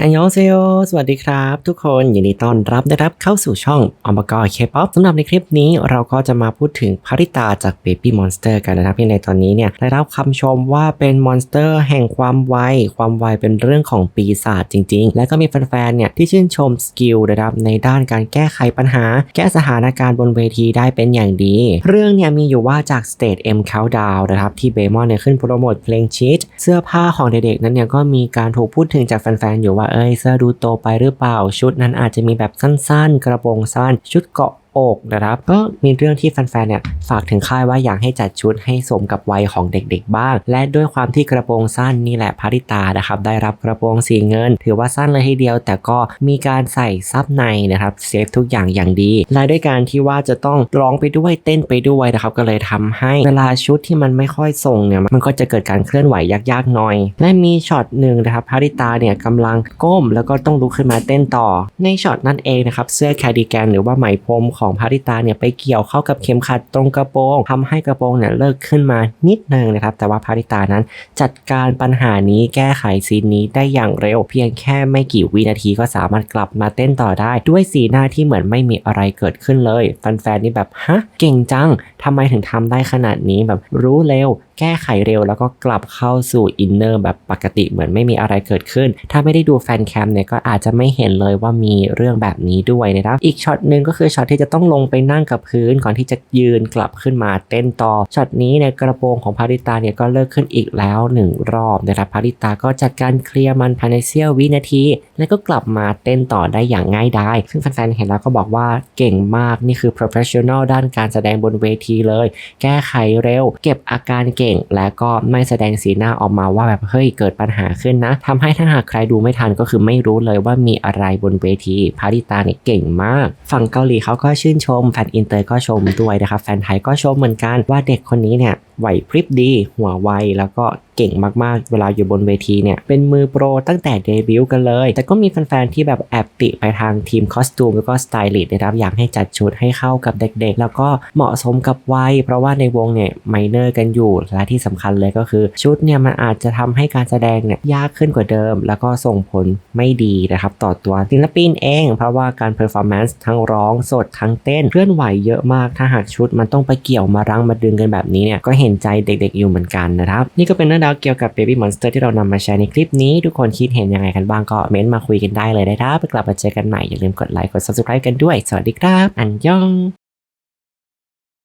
อันยองเซโยสวัสดีครับ ทุกคนยินดีต้อนรับนะครับเข้าสู่ช่องอมกรเคป๊อปสำหรับในคลิปนี้เราก็จะมาพูดถึงพาริตาจาก Baby Monster กันนะครับที่ในตอนนี้เนี่ยได้รับคำชมว่าเป็นมอนสเตอร์แห่งความไวความไวเป็นเรื่องของปีศาจจริง ๆ และก็มีแฟนๆเนี่ยที่ชื่นชมสกิลนะครับในด้านการแก้ไขปัญหา แก้สถานการณ์บนเวทีได้เป็นอย่างดี เรื่องเนี่ยมีอยู่ว่าจาก Stage M Countdown นะครับที่เบมอนเนี่ยขึ้นโปรโมทเพลงชีตเสื้อผ้าของเด็กๆนั้นเนี่ยก็มีการถูกพูดถึงจากแฟนๆอยู่ว่าเอ้ยเสื้อดูโตไปหรือเปล่า ชุดนั้นอาจจะมีแบบสั้นๆ กระโปรงสั้น ชุดเกาะ กนะครับ ก็มีเรื่องที่แฟนๆเนี่ยฝากถึงค่ายว่าอยากให้จัดชุดให้สมกับวัยของเด็กๆบ้าง และด้วยความที่กระโปรงสั้นนี่แหละพาริตานะครับได้รับกระโปรงสีเงิน ถือว่าสั้นเลยทีเดียว แต่ก็มีการใส่ซับในนะครับเซฟทุกอย่างอย่างดี และด้วยการที่ว่าจะต้องร้องไปด้วยเต้นไปด้วยนะครับก็เลยทำให้เวลาชุดที่มันไม่ค่อยทรงเนี่ยมันก็จะเกิดการเคลื่อนไหวยากๆหน่อย และมีช็อตหนึ่งนะครับพาริตาเนี่ยกำลังก้ม แล้วก็ต้องลุกขึ้นมาเต้นต่อ ในช็อตนั่นเองนะครับเสื้อแคดิแกนหรือว่าไหมพรมของพาริตาเนี่ยไปเกี่ยวเข้ากับเข็มขัดตรงกระโปรงทำให้กระโปรงเนี่ยเลิกขึ้นมานิดนึงนะครับ แต่ว่าพาริตานั้นจัดการปัญหานี้แก้ไขซีนนี้ได้อย่างเร็ว เพียงแค่ไม่กี่วินาทีก็สามารถกลับมาเต้นต่อได้ ด้วยสีหน้าที่เหมือนไม่มีอะไรเกิดขึ้นเลยแฟนๆนี่แบบฮะเก่งจังทำไมถึงทำได้ขนาดนี้แบบรู้เร็วแก้ไขเร็วแล้วก็กลับเข้าสู่อินเนอร์แบบปกติเหมือนไม่มีอะไรเกิดขึ้น ถ้าไม่ได้ดูแฟนแคมเนี่ยก็อาจจะไม่เห็นเลยว่ามีเรื่องแบบนี้ด้วยนะครับ อีกช็อตหนึ่งก็คือช็อตที่จะต้องลงไปนั่งกับพื้นก่อนที่จะยืนกลับขึ้นมาเต้นต่อช็อตนี้เนี่ยกระโปรงของพาริตาเนี่ยก็เลิกขึ้นอีกแล้วหนึ่งรอบนะครับพาริตาก็จัดการเคลียร์มันภายในเสี้ยววินาที แล้วก็กลับมาเต้นต่อได้อย่างง่ายดายซึ่งแฟนๆเห็นแล้วก็บอกว่าเก่งมากนี่คือ professional ด้านการแสดงบนเวทีเลย แก้ไขเร็ว เก็บอาการเก่ง และก็ไม่แสดงสีหน้าออกมาว่าแบบเฮ้ยเกิดปัญหาขึ้นนะทำให้ถ้าหากใครดูไม่ทันก็คือไม่รู้เลยว่ามีอะไรบนเวทีพาริตาเนี่ยเก่งมาก ฝั่งเกาหลีเขาก็ชื่นชม แฟนอินเตอร์ก็ชมด้วยนะครับ แฟนไทยก็ชมเหมือนกันว่าเด็กคนนี้เนี่ยไหวพริบดี หัวไวแล้วก็ เก่งมากๆ เวลาอยู่บนเวทีเนี่ย เป็นมือโปรตั้งแต่เดบิวต์กันเลย แต่ก็มีแฟนๆที่แบบแอบติไปทางทีมคอสตูมแล้วก็สไตลิสต์นะครับอยากให้จัดชุดให้เข้ากับเด็กๆ แล้วก็เหมาะสมกับวัย เพราะว่าในวงเนี่ยไมเนอร์กันอยู่ และที่สำคัญเลยก็คือ ชุดเนี่ยมันอาจจะทำให้การแสดงเนี่ยยากขึ้นกว่าเดิม แล้วก็ส่งผลไม่ดีนะครับต่อตัวศิลปินเอง เพราะว่าการเพอร์ฟอร์แมนซ์ทั้งร้องสดทั้งเต้นเคลื่อนไหวเยอะมากถ้าหากชุดมันต้องไปเกี่ยวมารั้งมาดึงกันแบบนี้เนี่ยก็เห็นใจเด็กๆอยู่เหมือนกันนะครับนี่ก็เป็นเรื่องราวเกี่ยวกับ Baby Monster ที่เรานำมาแชร์ในคลิปนี้ ทุกคนคิดเห็นยังไงกันบ้างก็เม้นต์มาคุยกันได้เลยนะครับไปกลับมาเจอกันใหม่อย่าลืมกดไลค์กด subscribe กันด้วย สวัสดีครับ อันยอง